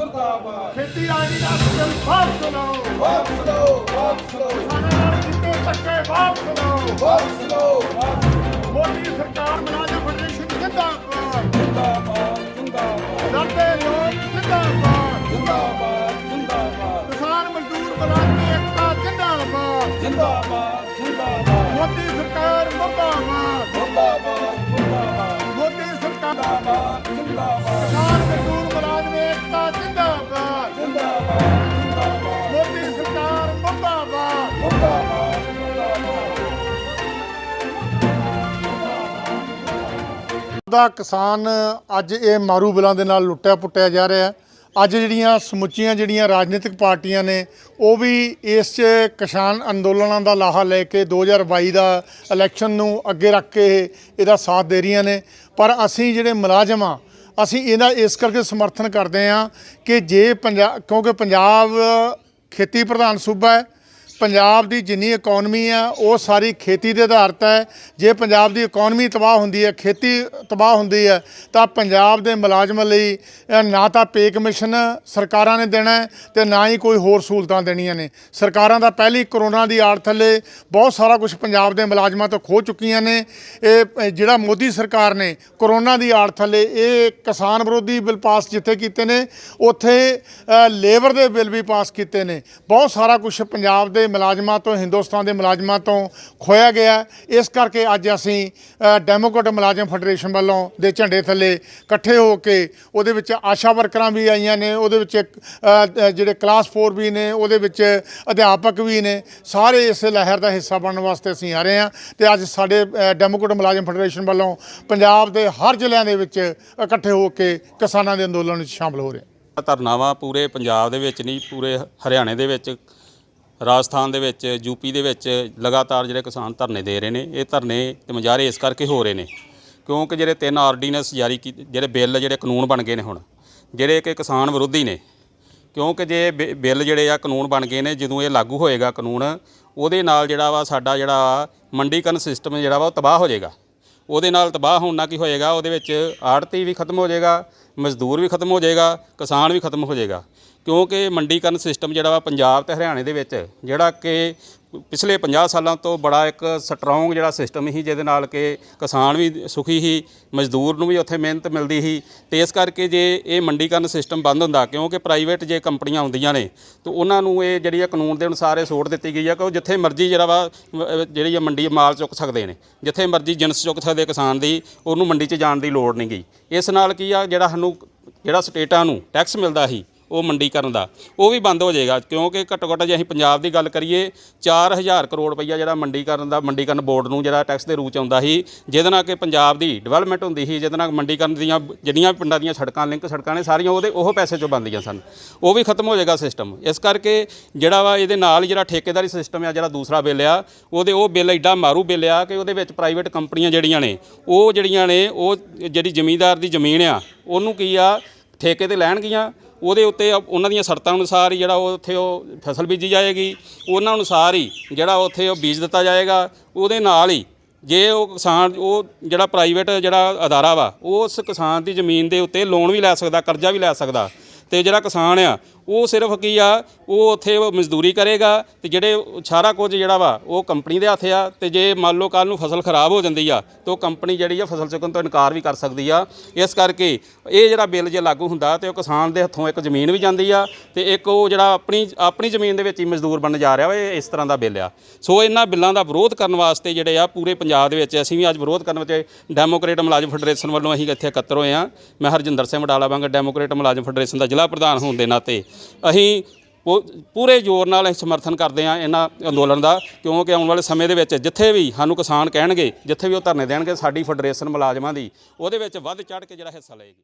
ਮੁਰਦਾਬਾਦ। ਖੇਤੀ ਆਈ ਦਾ ਬਿੱਲ ਵਾਪਸ ਲਓ ਵਾਪਸ ਲਓ ਵਾਪਸ ਲਓ ਕਿਸਾਨਾਂ ਨਾਲ ਕੀਤੇ ਧੱਕੇ ਵਾਪਸ ਲਓ ਵਾਪਸ ਲਓ ਵਾਪਸ ਮੋਦੀ ਸਰਕਾਰ ਮੁਲਾਜ਼ਮ ਫੈਡਰੇਸ਼ਨ ਜਿੰਦਾਬਾਦ। ਜਿੰਦਾਬਾਦ ਜਿੰਦਾਬਾਦ। ਲੜਦੇ ਲੋਕ ਜਿੰਦਾਬਾਦ। ਜਿੰਦਾਬਾਦ ਜਿੰਦਾਬਾਦ। ਕਿਸਾਨ ਮਜ਼ਦੂਰ ਮੁਲਾਜ਼ਮ ਏਕਤਾ ਜਿੰਦਾਬਾਦ। ਜਿੰਦਾਬਾਦ ਜਿੰਦਾਬਾਦ। ਮੋਦੀ ਸਰਕਾਰ ਦਾ ਕਿਸਾਨ ਅੱਜ ਇਹ ਮਾਰੂ ਬਿਲਾਂ ਦੇ ਨਾਲ ਲੁੱਟਿਆ ਪੁੱਟਿਆ ਜਾ ਰਿਹਾ ਹੈ। ਅੱਜ ਜਿਹੜੀਆਂ ਸਮੁੱਚੀਆਂ ਜਿਹੜੀਆਂ ਰਾਜਨੀਤਿਕ ਪਾਰਟੀਆਂ ਨੇ, ਉਹ ਵੀ ਇਸ 'ਚ ਕਿਸਾਨ ਅੰਦੋਲਨਾਂ ਦਾ ਲਾਹਾ ਲੈ ਕੇ 2022 ਦਾ ਇਲੈਕਸ਼ਨ ਨੂੰ ਅੱਗੇ ਰੱਖ ਕੇ ਇਹਦਾ ਸਾਥ ਦੇ ਰਹੀਆਂ ਨੇ। ਪਰ ਅਸੀਂ ਜਿਹੜੇ ਮੁਲਾਜ਼ਮ ਆ ਅਸੀਂ ਇਹਦਾ ਇਸ ਕਰਕੇ ਸਮਰਥਨ ਕਰਦੇ ਹਾਂ ਕਿ ਜੇ ਪੰਜਾਬ ਕਿਉਂਕਿ ਪੰਜਾਬ ਖੇਤੀ ਪ੍ਰਧਾਨ ਸੂਬਾ ਹੈ ਪੰਜਾਬ ਦੀ ਜਿੰਨੀ ਇਕਨੋਮੀ ਆ, ਉਹ ਸਾਰੀ ਖੇਤੀ ਦੇ ਆਧਾਰਿਤ ਹੈ। ਜੇ ਪੰਜਾਬ ਦੀ ਇਕਨੋਮੀ ਤਬਾਹ ਹੁੰਦੀ ਹੈ, ਖੇਤੀ ਤਬਾਹ ਹੁੰਦੀ ਹੈ, ਤਾਂ ਪੰਜਾਬ ਦੇ ਮੁਲਾਜ਼ਮਾਂ ਲਈ ਨਾ ਤਾਂ ਪੇ ਕਮਿਸ਼ਨ ਸਰਕਾਰਾਂ ਨੇ ਦੇਣਾ ਹੈ ਤੇ ਨਾ ਹੀ ਕੋਈ ਹੋਰ ਸਹੂਲਤਾਂ ਦੇਣੀਆਂ ਨੇ। ਸਰਕਾਰਾਂ ਦਾ ਪਹਿਲੀ ਕਰੋਨਾ ਦੀ ਆੜ ਥੱਲੇ ਬਹੁਤ ਸਾਰਾ ਕੁਝ ਪੰਜਾਬ ਦੇ ਮੁਲਾਜ਼ਮਾਂ ਤੋਂ ਖੋ ਚੁੱਕੀਆਂ ਨੇ। ਇਹ ਜਿਹੜਾ ਮੋਦੀ ਸਰਕਾਰ ਨੇ ਕਰੋਨਾ ਦੀ ਆੜ ਥੱਲੇ, ਇਹ ਕਿਸਾਨ ਵਿਰੋਧੀ ਬਿੱਲ ਪਾਸ ਜਿੱਥੇ ਕੀਤੇ ਨੇ, ਉੱਥੇ ਲੇਬਰ ਦੇ ਬਿੱਲ ਵੀ ਪਾਸ ਕੀਤੇ ਨੇ। ਬਹੁਤ ਸਾਰਾ ਕੁਝ ਪੰਜਾਬ ਦੇ ਮੁਲਾਜ਼ਮਾਂ ਤੋਂ ਹਿੰਦੁਸਤਾਨ ਦੇ ਮੁਲਾਜ਼ਮਾਂ ਤੋਂ ਖੋਇਆ ਗਿਆ। ਇਸ ਕਰਕੇ ਅੱਜ ਅਸੀਂ ਅ, ਡੈਮੋਕ੍ਰੇਟ ਮੁਲਾਜ਼ਮ ਫੈਡਰੇਸ਼ਨ ਵੱਲੋਂ ਦੇ ਝੰਡੇ ਥੱਲੇ ਇਕੱਠੇ ਹੋ ਕੇ ਉਹਦੇ ਵਿੱਚ ਆਸ਼ਾ ਵਰਕਰਾਂ ਵੀ ਆਈਆਂ ਨੇ ਉਹਦੇ ਵਿੱਚ ਜਿਹੜੇ ਕਲਾਸ 4 ਵੀ ਨੇ ਉਹਦੇ ਵਿੱਚ ਅਧਿਆਪਕ ਵੀ ਨੇ ਸਾਰੇ ਇਸ ਲਹਿਰ ਦਾ ਹਿੱਸਾ ਬਣਨ ਵਾਸਤੇ ਅਸੀਂ ਆ ਰਹੇ ਹਾਂ ਤੇ ਅੱਜ ਸਾਡੇ ਅ, ਡੈਮੋਕ੍ਰੇਟ ਮੁਲਾਜ਼ਮ ਫੈਡਰੇਸ਼ਨ ਵੱਲੋਂ ਪੰਜਾਬ ਦੇ ਹਰ ਜ਼ਿਲ੍ਹਿਆਂ ਦੇ ਵਿੱਚ ਇਕੱਠੇ ਹੋ ਕੇ ਕਿਸਾਨਾਂ ਦੇ ਅੰਦੋਲਨ ਵਿੱਚ ਸ਼ਾਮਲ ਹੋ ਰਹੇ ਹਾਂ। ਪੂਰੇ ਪੰਜਾਬ ਦੇ ਵਿੱਚ ਨਹੀਂ ਪੂਰੇ ਹਰਿਆਣੇ ਦੇ ਵਿੱਚ ਰਾਜਸਥਾਨ ਦੇ ਵਿੱਚ ਯੂਪੀ ਦੇ ਵਿੱਚ ਲਗਾਤਾਰ ਜਿਹੜੇ ਕਿਸਾਨ ਧਰਨੇ ਦੇ ਰਹੇ ਨੇ, ਇਹ ਧਰਨੇ ਤੇ ਮੁਜ਼ਾਹਰੇ ਇਸ ਕਰਕੇ ਹੋ ਰਹੇ ਨੇ ਕਿਉਂਕਿ ਜਿਹੜੇ ਤਿੰਨ ਆਰਡੀਨੈਂਸ ਜਾਰੀ ਕੀਤੇ ਜਿਹੜੇ ਬਿੱਲ ਜਿਹੜੇ ਕਾਨੂੰਨ ਬਣ ਗਏ ਨੇ ਹੁਣ, ਜਿਹੜੇ ਕਿ ਕਿਸਾਨ ਵਿਰੋਧੀ ਨੇ, ਕਿਉਂਕਿ ਜੇ ਬਿ- ਬਿੱਲ ਜਿਹੜੇ ਆ ਕਾਨੂੰਨ ਬਣ ਗਏ ਨੇ, ਜਦੋਂ ਇਹ ਲਾਗੂ ਹੋਏਗਾ ਕਾਨੂੰਨ, ਉਹਦੇ ਨਾਲ ਜਿਹੜਾ ਵਾ ਸਾਡਾ ਜਿਹੜਾ ਮੰਡੀਕਰਨ ਸਿਸਟਮ ਜਿਹੜਾ ਵਾ ਉਹ ਤਬਾਹ ਹੋ ਜਾਏਗਾ। ਉਹਦੇ ਨਾਲ ਤਬਾਹ ਹੋਣ ਨਾਲ ਕੀ ਹੋਏਗਾ, ਉਹਦੇ ਵਿੱਚ ਆੜਤੀ ਵੀ ਖਤਮ ਹੋ ਜਾਏਗਾ ਮਜ਼ਦੂਰ ਵੀ ਖਤਮ ਹੋ ਜਾਏਗਾ, ਕਿਸਾਨ ਵੀ ਖਤਮ ਹੋ ਜਾਏਗਾ। ਕਿਉਂਕਿ ਮੰਡੀਕਰਨ ਸਿਸਟਮ ਜਿਹੜਾ ਵਾ ਪੰਜਾਬ ਤੇ ਹਰਿਆਣੇ ਦੇ ਵਿੱਚ, ਜਿਹੜਾ ਕਿ ਪਿਛਲੇ 50 ਸਾਲਾਂ ਤੋਂ ਬੜਾ ਇੱਕ ਸਟਰੋਂਗ ਜਿਹੜਾ ਸਿਸਟਮ ਸੀ, ਜਿਹਦੇ ਨਾਲ ਕਿ ਕਿਸਾਨ ਵੀ ਸੁਖੀ ਸੀ, ਮਜ਼ਦੂਰ ਨੂੰ ਵੀ ਉੱਥੇ ਮਿਹਨਤ ਮਿਲਦੀ ਸੀ। ਤੇ ਇਸ ਕਰਕੇ ਜੇ ਇਹ ਮੰਡੀਕਰਨ ਸਿਸਟਮ ਬੰਦ ਹੁੰਦਾ, ਕਿਉਂਕਿ ਪ੍ਰਾਈਵੇਟ ਜੇ ਕੰਪਨੀਆਂ ਹੁੰਦੀਆਂ ਨੇ, ਤਾਂ ਉਹਨਾਂ ਨੂੰ ਇਹ ਜਿਹੜੀ ਆ ਕਾਨੂੰਨ ਦੇ ਅਨੁਸਾਰ ਇਹ ਛੋਟ ਦਿੱਤੀ ਗਈ ਆ ਕਿ ਉਹ ਜਿੱਥੇ ਮਰਜ਼ੀ ਜਿਹੜਾ ਵਾ ਜਿਹੜੀ ਆ ਮੰਡੀ ਮਾਲ ਚੁੱਕ ਸਕਦੇ ਨੇ। ਜਿੱਥੇ ਮਰਜ਼ੀ ਜਿੰਸ ਚੁੱਕ ਸਕਦੇ ਕਿਸਾਨ ਦੀ, ਉਹਨੂੰ ਮੰਡੀ 'ਚ ਜਾਣ ਦੀ ਲੋੜ ਨਹੀਂ ਗਈ। ਇਸ ਨਾਲ ਕੀ ਆ, ਜਿਹੜਾ ਸਾਨੂੰ ਜਿਹੜਾ ਸਟੇਟਾਂ ਨੂੰ ਟੈਕਸ ਮਿਲਦਾ ਸੀ ਉਹ ਮੰਡੀਕਰਨ ਦਾ। ਉਹ ਵੀ ਬੰਦ ਹੋ ਜਾਏਗਾ, ਕਿਉਂਕਿ ਘੱਟੋ ਘੱਟ ਜੇ ਅਸੀਂ ਪੰਜਾਬ ਦੀ ਗੱਲ ਕਰੀਏ 4000 ਕਰੋੜ ਰੁਪਈਆ ਜਿਹੜਾ ਮੰਡੀਕਰਨ ਦਾ ਮੰਡੀਕਰਨ ਬੋਰਡ ਨੂੰ ਜਿਹੜਾ ਟੈਕਸ ਦੇ ਰੂਪ ਚ ਆਉਂਦਾ ਸੀ, ਜਿਹਦੇ ਨਾਲ ਕਿ ਪੰਜਾਬ ਦੀ ਡਿਵੈਲਪਮੈਂਟ ਹੁੰਦੀ ਸੀ, ਜਿਹਦੇ ਨਾਲ ਮੰਡੀਕਰਨ ਦੀਆਂ ਜਿੰਨੀਆਂ ਵੀ ਪਿੰਡਾਂ ਦੀਆਂ ਸੜਕਾਂ, ਲਿੰਕ ਸੜਕਾਂ ਨੇ, ਸਾਰੀਆਂ ਉਹਦੇ, ਉਹ ਪੈਸੇ ਚੋਂ ਬਣਦੀਆਂ ਸਨ। ਉਹ ਵੀ ਖਤਮ ਹੋ ਜਾਏਗਾ ਸਿਸਟਮ ਇਸ ਕਰਕੇ ਜਿਹੜਾ ਵਾ ਇਹਦੇ ਨਾਲ ਹੀ ਜਿਹੜਾ ਠੇਕੇਦਾਰੀ ਸਿਸਟਮ ਆ, ਜਿਹੜਾ ਦੂਸਰਾ ਬਿੱਲ ਆ, ਉਹਦੇ ਉਹ ਬਿੱਲ ਐਡਾ ਮਾਰੂ ਬਿੱਲ ਆ ਕਿ ਉਹਦੇ ਵਿੱਚ ਪ੍ਰਾਈਵੇਟ ਕੰਪਨੀਆਂ ਜਿਹੜੀਆਂ ਨੇ, ਉਹ ਜਿਹੜੀਆਂ ਨੇ, ਉਹ ਜਿਹੜੀ ਜ਼ਮੀਂਦਾਰ ਦੀ ਜ਼ਮੀਨ ਆ, ਉਹਨੂੰ ਕੀ ਆ ਠੇਕੇ ਤੇ ਲੈਣਗੀਆਂ ਉਹਦੇ ਉੱਤੇ ਉਹਨਾਂ ਦੀਆਂ ਸ਼ਰਤਾਂ ਅਨੁਸਾਰ ਹੀ ਜਿਹੜਾ ਉਹ ਉੱਥੇ ਉਹ ਫਸਲ ਬੀਜੀ ਜਾਏਗੀ। ਉਹਨਾਂ ਅਨੁਸਾਰ ਹੀ ਜਿਹੜਾ ਉੱਥੇ ਉਹ ਬੀਜ ਦਿੱਤਾ ਜਾਏਗਾ, ਉਹਦੇ ਨਾਲ ਹੀ ਜੇ ਉਹ ਕਿਸਾਨ, ਉਹ ਜਿਹੜਾ ਪ੍ਰਾਈਵੇਟ ਜਿਹੜਾ ਅਦਾਰਾ ਵਾ, ਉਹ ਉਸ ਕਿਸਾਨ ਦੀ ਜ਼ਮੀਨ ਦੇ ਉੱਤੇ ਲੋਨ ਵੀ ਲੈ ਸਕਦਾ, ਕਰਜ਼ਾ ਵੀ ਲੈ ਸਕਦਾ। ਤੇ ਜਿਹੜਾ ਕਿਸਾਨ ਆ, ਉਹ ਸਿਰਫ ਕੀ ਆ, ਉਹ ਉੱਥੇ ਉਹ ਮਜ਼ਦੂਰੀ ਕਰੇਗਾ ਤੇ ਜਿਹੜੇ ਸਾਰਾ ਕੁਝ ਜਿਹੜਾ ਵਾ, ਉਹ ਕੰਪਨੀ ਦੇ ਹੱਥ ਆ ਤੇ ਜੇ ਮੰਨ ਲਓ ਕੱਲ ਨੂੰ ਫਸਲ ਖਰਾਬ ਹੋ ਜਾਂਦੀ ਆ, ਤਾਂ ਉਹ ਕੰਪਨੀ ਜਿਹੜੀ ਆ ਫਸਲ ਚੁੱਕਣ ਤੋਂ ਇਨਕਾਰ ਵੀ ਕਰ ਸਕਦੀ ਆ। ਇਸ ਕਰਕੇ ਇਹ ਜਿਹੜਾ ਬਿੱਲ ਜੇ ਲਾਗੂ ਹੁੰਦਾ ਤੇ ਉਹ ਕਿਸਾਨ ਦੇ ਹੱਥੋਂ ਇੱਕ ਜ਼ਮੀਨ ਵੀ ਜਾਂਦੀ ਆ ਤੇ ਇੱਕ ਉਹ ਜਿਹੜਾ ਆਪਣੀ ਆਪਣੀ ਜ਼ਮੀਨ ਦੇ ਵਿੱਚ ਹੀ ਮਜ਼ਦੂਰ ਬਣਨ ਜਾ ਰਿਹਾ ਵਾ, ਇਹ ਇਸ ਤਰ੍ਹਾਂ ਦਾ ਬਿੱਲ ਆ। ਸੋ ਇਹਨਾਂ ਬਿੱਲਾਂ ਦਾ ਵਿਰੋਧ ਕਰਨ ਵਾਸਤੇ ਜਿਹੜੇ ਆ ਪੂਰੇ ਪੰਜਾਬ ਦੇ ਵਿੱਚ, ਅਸੀਂ ਵੀ ਅੱਜ ਵਿਰੋਧ ਕਰਨ ਵਿੱਚ ਡੈਮੋਕ੍ਰੇਟ ਮੁਲਾਜ਼ਮ ਫੈਡਰੇਸ਼ਨ ਵੱਲੋਂ ਅਸੀਂ ਇੱਥੇ ਇਕੱਤਰ ਹੋਏ ਆ। ਮੈਂ ਹਰਜਿੰਦਰ ਸਿੰਘ ਵਡਾਲਾ ਵਾਂਗ ਡੈਮੋਕ੍ਰੇਟ ਮੁਲਾਜ਼ਮ ਫੈਡਰੇਸ਼ਨ ਦਾ ਜ਼ਿਲ੍ਹਾ ਪ੍ਰਧਾਨ ਹੋਣ ਦੇ ਨਾਤੇ ਅਸੀਂ ਪੂ- ਪੂਰੇ ਜ਼ੋਰ ਨਾਲ ਅਸੀਂ ਸਮਰਥਨ ਕਰਦੇ ਹਾਂ ਇਹਨਾਂ ਅੰਦੋਲਨ ਦਾ, ਕਿਉਂਕਿ ਆਉਣ ਵਾਲੇ ਸਮੇਂ ਦੇ ਵਿੱਚ ਜਿੱਥੇ ਵੀ ਸਾਨੂੰ ਕਿਸਾਨ ਕਹਿਣਗੇ, ਜਿੱਥੇ ਵੀ ਉਹ ਧਰਨੇ ਦੇਣਗੇ, ਸਾਡੀ ਫੈਡਰੇਸ਼ਨ ਮੁਲਾਜ਼ਮਾਂ ਦੀ, ਉਹਦੇ ਵਿੱਚ ਵੱਧ ਚੜ੍ਹ ਕੇ ਜਿਹੜਾ ਹਿੱਸਾ ਲਏਗੀ।